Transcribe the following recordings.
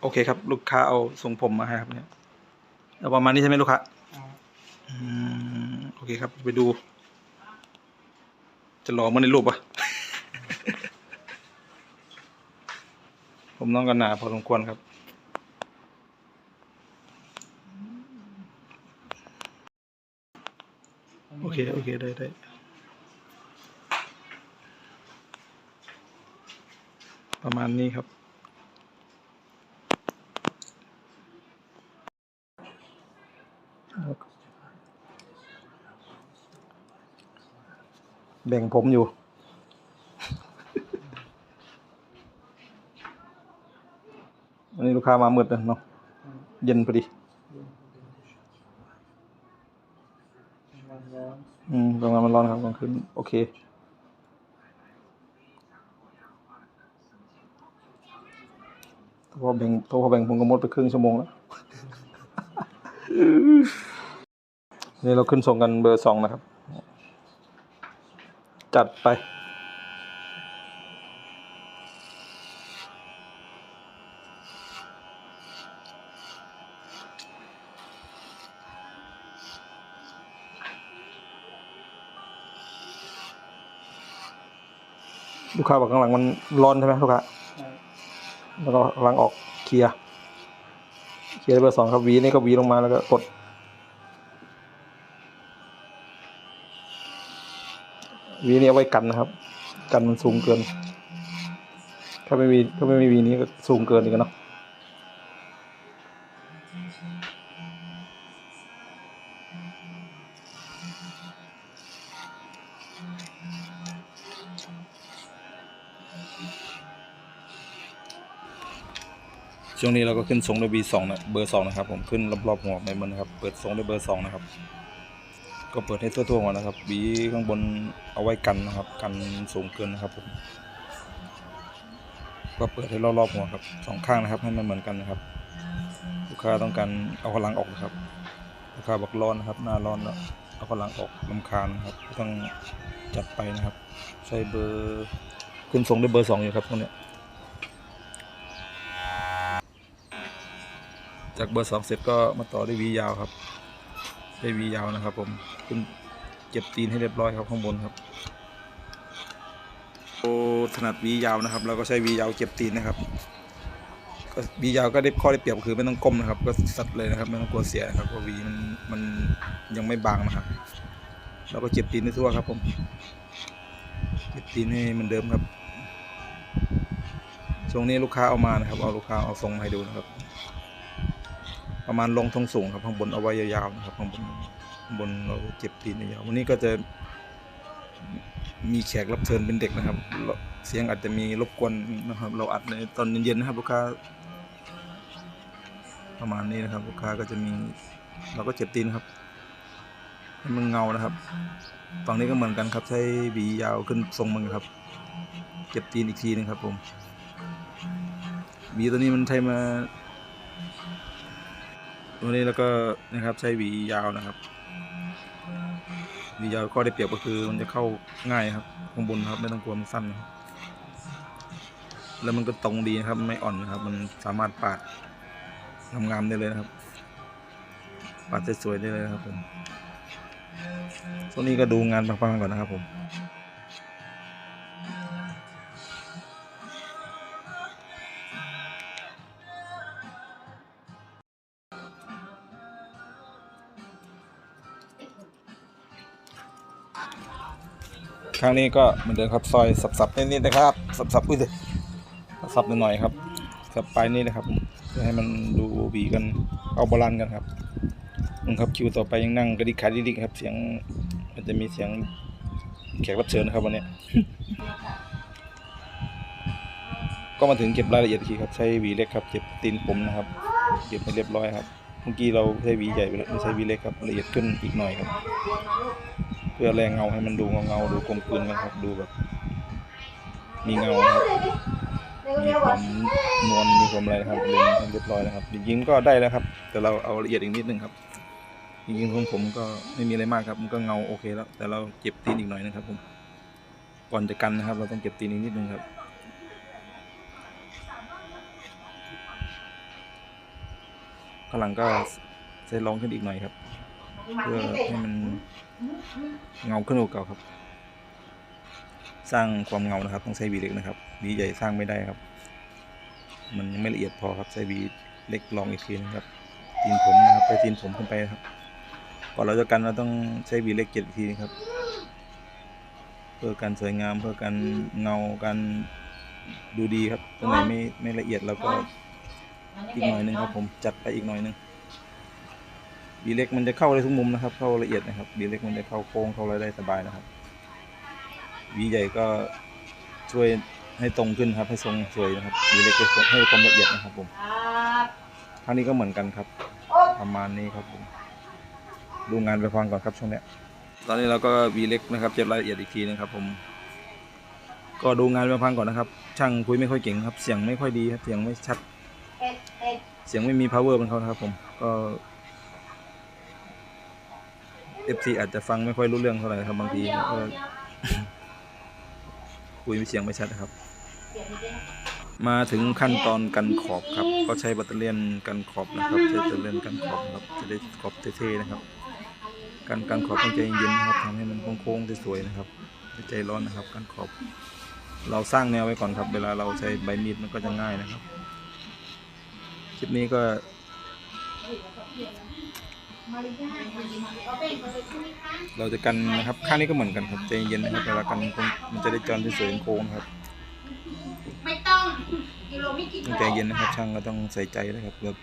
โอเคครับ ลูกค้าเอาทรงผมมาให้ครับเนี่ยเอาประมาณนี้ใช่ไหมลูกค้าอืมโอเคครับไปดู จะหล่อมื่อนในรูปปะผมน้องกันหนาพอสมควรครับโอเค โอเค ได้ได้ประมาณนี้ครับ แบ่งผมอยู่วันนี้ลูกค้ามามืดนะเนาะเย็นพอดี อืมกลางวันมันร้อนครับกลางคืนโอเคพอแบ่งพอแบ่งผมก็หมดไปครึ่งชั่วโมงแล้วนี่เราขึ้นส่งกันเบอร์สองนะครับ จัดไป ลูกค้าบอกข้างหลังมันร้อนใช่ไหมลูกค้า แล้วก็กำลังออกเคลียร์ เคลียร์เบอร์สองครับวีนี่ก็วีลงมาแล้วก็กด วีนี่เอาไว้กันนะครับ กันมันสูงเกิน ถ้าไม่มีถ้าไม่มีวีนี้ก็สูงเกินอีกเนาะช่วงนี้เราก็ขึ้นทรงด้วย B2 นะเบอร์สองนะครับผมขึ้นรอบๆหัวไปมันนะครับ เปิดทรงด้วยเบอร์สองนะครับ ก็เปิดให้ทั่วๆก่อนนะครับบีข้างบนเอาไว้กันนะครับ กันสูงเกินนะครับผมก็เปิดให้รอบๆหัวครับสองข้างนะครับให้มันเหมือนกันนะครับ ลูกค้าต้องการเอาพลังออกนะครับ ลูกค้าบอกร้อนนะครับ หน้าร้อนแล้วเอาพลังออกลำคาญนะครับต้องจัดไปนะครับ ใช้เบอร์ขึ้นทรงได้เบอร์สองอยู่ครับตรงเนี้ยจากเบอร์สองเสร็จก็มาต่อด้วยวียาวครับ ได้วียาวนะครับ ผมขึ้นเก็บตีนให้เรียบร้อยครับข้างบนครับโอถนัดวียาวนะครับเราก็ใช้วียาวเก็บตีนนะครับก็วียาวก็ได้ข้อได้เปรียบคือไม่ต้องก้มนะครับ ก็สัดเลยนะครับไม่ต้องกลัวเสียครับเพราะวีมันมันยังไม่บางนะครับเราก็เก็บตีนได้ทั่วครับ ผมเก็บตีนให้เหมันเดิมครับช่วงนี้ลูกค้าเอามานะครับ เอาลูกค้าเอาทรงมาให้ดูนะครับ ประมาณลงทงสูงครับข้างบนเอาไว้ยาวๆนะครับข้างบนข้างบนเราเจ็บตีนยาววันนี้ก็จะมีแขกรับเชิญเป็นเด็กนะครับ เสียงอาจจะมีรบกวนนะครับ เราอัดในตอนเย็นๆนะครับลูกค้าประมาณนี้นะครับลูกค้าก็จะมีเราก็เจ็บตีนครับให้มันเงานะครับฝั่งนี้ก็เหมือนกันครับ ใช้หวียาวขึ้นทรงมันครับ เจ็บตีนอีกทีนึงครับผมหวีตัวนี้มันใช้มา วนี้แล้วก็นะครับใช้หวียาวนะครับหวียาวก็ได้เปรียบก็คือมันจะเข้าง่ายครับข้างบนครับ ไม่ต้องกลัวมันสั้นนะครับแล้วมันก็ตรงดีนะครับ ไม่อ่อนนะครับ มันสามารถปาดงามๆได้เลยนะครับ ปาดสวยๆได้เลยครับผมตัวนี้ก็ดูงานปังๆก่อนนะครับผม ครั้งนี้ก็เหมือนเดิมครับซอยสับๆนิดๆนะครับ สับๆอุ้ยเลยสับๆหน่อยๆครับ สับไปนี่นะครับเพื่อให้มันดูบีกันเอาบาลานกันครับนุ่นครับคิวต่อไปยังนั่งกระดิกขาดิกๆครับ เสียงมันจะมีเสียงแขกรับเชิญนะครับวันนี้ ก็มาถึงเก็บรายละเอียดอีกทีครับใช้วีเล็กครับเก็บตีนผมนะครับเก็บให้เรียบร้อยครับเมื่อกี้เราใช้วีใหญ่ไปแล้วไม่ใช้วีเล็กครับละเอียดขึ้นอีกหน่อยครับ พื่อแรงเงาให้มันดูเงาๆดูกลมกลืนกันครับดูแบบ มีเงาครับมีความนวลมีความอะไรนะครับเรียนเรียบร้อยนะครับจริงๆก็ได้แล้วครับ แต่เราเอาละเอียดอีกนิดนึงครับจริงๆของผมก็ไม่มีอะไรมากครับ มันก็เงาโอเคแล้ว แต่เราเก็บตีนอีกหน่อยนะครับ ผม ก่อนจะกันนะครับ เราต้องเก็บตีนอีกนิดนึงครับข้างหลังก็ใช้รองขึ้นอีกหน่อยครับ เพื่อให้มัน เงาขึ้นกว่าเก่าครับ สร้างความเงานะครับ ต้องใช้วีเล็กนะครับวีใหญ่สร้างไม่ได้ครับ มันยังไม่ละเอียดพอครับใช้วีเล็กลองอีกทีนึงครับตีนผมนะครับไปตีนผมขึ้นไปครับก่อนเราจะกันเราต้องใช้วีเล็กเจ็ดทีนะครับ เพื่อการสวยงามเพื่อการเงาการดูดีครับตรงไหนไม่ไม่ละเอียดเราก็อีกหน่อยหนึงครับผมจัดไปอีกหน่อยหนึง วีเล็กมันจะเข้าได้ทุกมุมนะครับ เข้าละเอียดนะครับหวีเล็กมันจะเข้าโค้งเข้าอะไรได้สบายนะครับวีใหญ่ก็ช่วยให้ตรงขึ้นครับ ให้ทรงสวยนะครับหวีเล็กก็ให้ความละเอียดนะครับผมครับครั้งนี้ก็เหมือนกันครับ ประมาณนี้ครับผมดูงานไปฟังก่อนครับช่วงเนี้ยตอนนี้เราก็วีเล็กนะครับเจ็บรายละเอียดอีกทีนะครับผมก็ดูงานไปฟังก่อนนะครับ ช่างคุยไม่ค่อยเก่งครับ เสียงไม่ค่อยดีครับ เสียงไม่ชัด เสียงไม่มี power เหมือนเขาครับผมก็ FC อาจจะฟังไม่ค่อยรู้เรื่องเท่าไหร่ครับบางทีก็คุยเสียงไม่ชัดนะครับเสียงนี้ด้วยนะมาถึงขั้นตอนกันขอบครับ ก็ใช้แบตเตอรี่ยนกันขอบนะครับใช้แบตเตอรี่ยนกันขอบนะครับ จะได้ขอบเท่ๆนะครับ การกันขอบต้องใจเย็นๆนะครับทำให้มันโค้งๆสวยๆนะครับอย่าใจร้อนนะครับการขอบ เราสร้างแนวไว้ก่อนครับ เวลาเราใช้ใบมีดมันก็จะง่ายนะครับ คลิปนี้ก็ เราจะกันนะครับข้างนี้ก็เหมือนกันครับใจเย็นนะครับเวลากันมันจะได้จอนที่สวยๆโค้งครับไม่ต้องกิโลไม่กี่ต้องใจเย็นนะครับช่างก็ต้องใส่ใจนะครับแบบ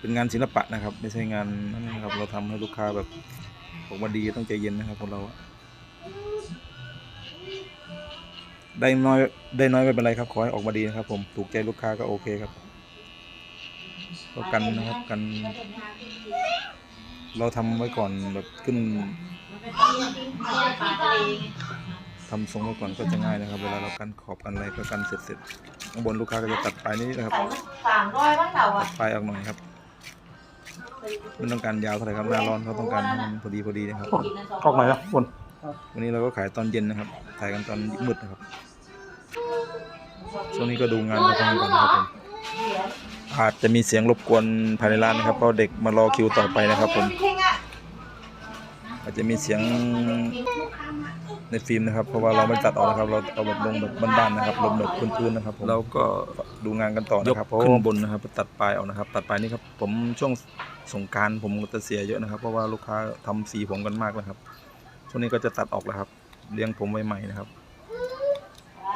เป็นงานศิลปะนะครับ ไม่ใช่งานนั่นนะครับ เราทำให้ลูกค้าแบบออกมาดีต้องใจเย็นนะครับของเราได้น้อยได้น้อยไม่เป็นไรครับ ขอให้ออกมาดีนะครับ ผมถูกใจลูกค้าก็โอเคครับ ก็กันนะครับกัน เราทำไว้ก่อนแบบขึ้นทำทรงไว้ก่อนก็จะง่ายนะครับ เวลาเรากันขอบกันอะไรก็กันเสร็จเสร็จข้างบนลูกค้าก็จะตัดปลายนี้นะครับใส่มาสามร้อยว่าเก่าอะปลายออกหน่อยครับไม่ต้องการยาวเท่าไหร่ครับหน้าร้อนเขาต้องการให้มันพอดีพอดีนะครับ ออกไหนนะบนวันนี้เราก็ขายตอนเย็นนะครับถ่ายกันตอนมืดนะครับ ช่วงนี้ก็ดูงานกันก่อนนะครับผม อาจจะมีเสียงรบกวนภายในร้านนะครับเพราะเด็กมารอคิวต่อไปนะครับผม อาจจะมีเสียงในฟิล์มนะครับเพราะว่าเราไม่ตัดออกนะครับ เราเอาแบบลงแบบบ้านๆนะครับลงแบบพื้นๆนะครับผมเราก็ดูงานกันต่อนะครับขึ้นบนนะครับตัดปลายออกนะครับ ตัดปลายนี่ครับผมช่วงสงการผมก็จะเสียเยอะนะครับ เพราะว่าลูกค้าทำสีผมกันมากนะครับช่วงนี้ก็จะตัดออกแล้วครับเลี้ยงผมไว้ใหม่นะครับ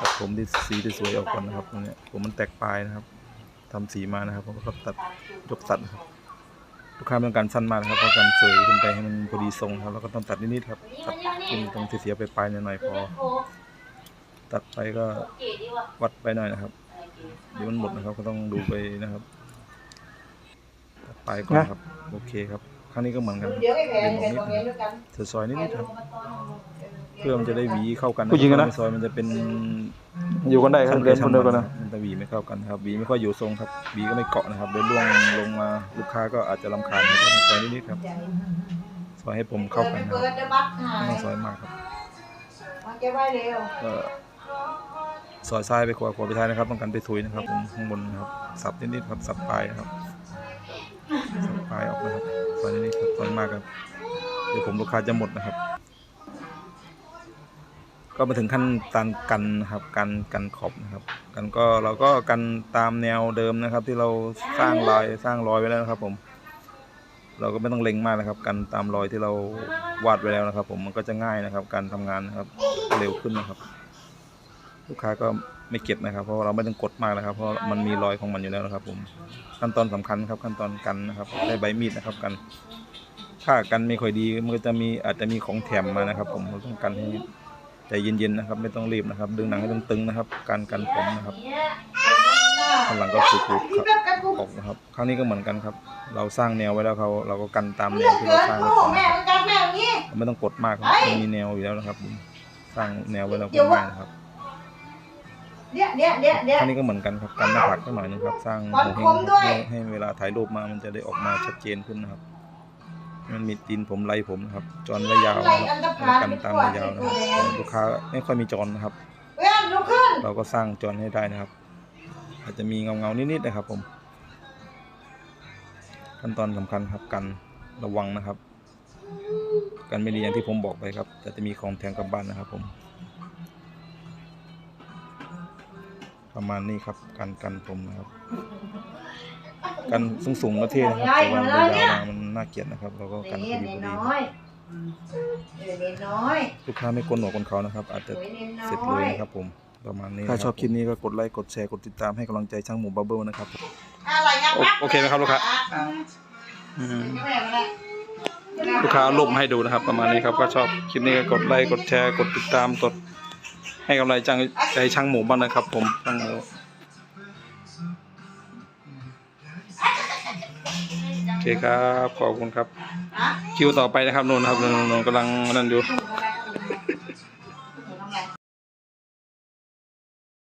ตัดผมที่สีที่สวยออกก่อนนะครับตรงเนี้ยผมมันแตกปลายนะครับ ทำสีมานะครับผมก็ตัดยกตัดนะครับลูกค้าไม่ต้องการสั้นมากนะครับเพราะการเสยขึ้นไปให้มันพอดีทรงครับแล้วก็ต้องตัดนิดๆครับตัดขึ้นตรงที่เสียไปปลายๆหน่อยๆพอ ตัดไปก็เก๋ดีว่ะวัดไปหน่อยนะครับเดี๋ยวมันหมดนะครับก็ต้องดูไปนะครับตัดปลายก่อนครับโอเคครับครั้งนี้ก็เหมือนกันเดี๋ยวไอ้แผนแผนของเรียนด้วยกันเสือซอยนิดๆครับ เพื่อมันจะได้หวีเข้ากันผู้หญิงกันนะถ้าไม่ซอยมันจะเป็นอยู่กันได้ครับเรียนคนเดียวกันนะมันจะหวีไม่เข้ากันครับหวีไม่ค่อยอยู่ทรงครับหวีก็ไม่เกาะนะครับเดินล่วงลงมาลูกค้าก็อาจจะรำคาญครับต้องซอยนิดๆครับซอยให้ผมเข้ากันนะคเปิรับดจะบักหาไม่ยต้องซอยมากครับมันจะไว้เร็วก็ซอยซ้ายไปขวาขวาไปซ้ายนะครับต้องการไปทุยนะครับผมข้างบนนะครับสับนิดๆครับสับปลายนะครับสับปลายออกนะครับซอยนิดๆครับซอยมากครับเดี๋ยวผมลูกค้าจะหมดนะครับ ก็มาถึงขั้นตอนกันนะครับกันกันขอบนะครับ กันก็เราก็กันตามแนวเดิมนะครับ ที่เราสร้างรอยสร้างรอยไว้แล้วนะครับ ผม เราก็ไม่ต้องเล็งมากนะครับ กันตามรอยที่เราวาดไว้แล้วนะครับ ผมมันก็จะง่ายนะครับ การทำงานนะครับเร็วขึ้นนะครับ ลูกค้าก็ไม่เก็บนะครับ เพราะเราไม่ต้องกดมากนะครับ เพราะมันมีรอยของมันอยู่แล้วนะครับ ผมขั้นตอนสำคัญครับ ขั้นตอนกันนะครับ ได้ใบมีดนะครับกันถ้ากันไม่ค่อยดีมันก็จะมีอาจจะมีของแถมมานะครับ ผมเราต้องกันให้ ใจเย็นๆนะครับ ไม่ต้องรีบนะครับ ดึงหนังให้ตึงๆนะครับ การกันผมนะครับข้างหลังก็ขูดๆครับแบบกันกูออกนะครับครั้งนี้ก็เหมือนกันครับ เราสร้างแนวไว้แล้วเขาเราก็กันตามแนเลือวดที่เกิเรานสร้างกูไว้ก่อนแม่นะครับมันกันแม่อย่างนี้เราไม่ต้องกดมากครับมันมีแนวอยู่แล้วนะครับผมสร้างแนวไว้แล้วเดี๋ก็ยวง่ายนะครับเนี่ยเนี่ยเนี่ยเนี่ยครั้งนี้ก็เหมือนกันครับกันหน้าผากสักหน่อยนึงครับ สร้างฟันหัวคมด้วยให้ให้เวลาถ่ายรูปมามันจะได้ออกมาชัดเจนขึ้นนะครับ มันมีตีนผมไรผมนะครับ จอนไว้ยาวไรนะครับอันตรพานกันไม่ตามปวดยาวๆนะคไม่รับปวดแต่ลูกค้าไม่ค่อยมีจอนนะครับเว้ยลุกขึ้นเราก็สร้างจอนให้ได้นะครับ อาจจะมีเงาเงาๆนิดๆนะครับ ผม ขั้นตอนสำคัญครับกันระวังนะครับ กันไม่ดีอย่างที่ผมบอกไปครับแต่จะมีของแถมกลับบ้านนะครับ ผม ประมาณนี้ครับ กันกันผมนะครับ กันสูงสูงๆก็เท่นะครับแต่ว่ามันยาวมามันน่าเกลียดนะครับเราก็กันพอดีพอดีน้อยเดี๋ยวเน้นน้อยลูกค้าไม่โกนหนวกโกนเขานะครับ อาจจะสวยเน้นน้อยเสร็จเลยนะครับผมประมาณนี้ถ้าชอบคลิปนี้ก็กดไลค์กดแชร์กดติดตามให้กำลังใจช่างหมูบับเบิ้ลนะครับอะไรนะโอโอเคไหมครับลูกค้าอืมไม่แบบอะไรลูกค้าเอารูปมาให้ดูนะครับ ประมาณนี้ครับก็ชอบคลิปนี้ก็กดไลค์กดแชร์กดติดตามกดให้กำลังใจช่างหมูบ้างนะครับ ผมช่างหมู เคครับ ขอบคุณครับ คิวต่อไปนะครับนนท์ครับนนนนท์กำลังนั่นอยู่